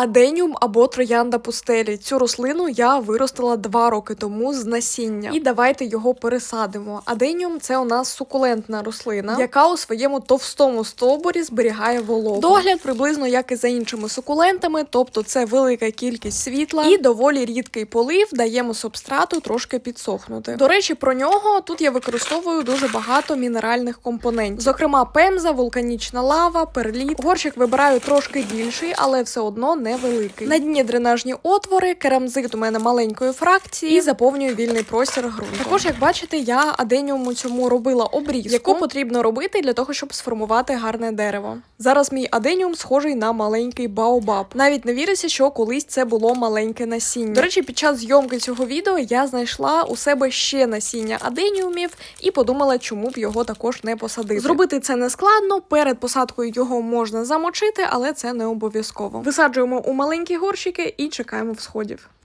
Аденіум або троянда пустелі. Цю рослину я виростила два роки тому з насіння. І давайте його пересадимо. Аденіум це у нас сукулентна рослина, яка у своєму товстому стовбурі зберігає вологу. Догляд приблизно як і за іншими сукулентами, тобто це велика кількість світла і доволі рідкий полив даємо субстрату трошки підсохнути. До речі, про нього тут я використовую дуже багато мінеральних компонентів, зокрема пемза, вулканічна лава, перліт. Горщик вибираю трошки більший, але все одно невеликий. На дні дренажні отвори, керамзит у мене маленької фракції і заповнюю вільний простір ґрунту. Також, як бачите, я аденіуму цьому робила обрізку, яку потрібно робити для того, щоб сформувати гарне дерево. Зараз мій аденіум схожий на маленький баобаб. Навіть не віриться, що колись це було маленьке насіння. До речі, під час зйомки цього відео я знайшла у себе ще насіння аденіумів і подумала, чому б його також не посадити. Зробити це не складно. Перед посадкою його можна замочити, але це не обов'язково. Висаджуємо у маленькі горщики і чекаємо всходів.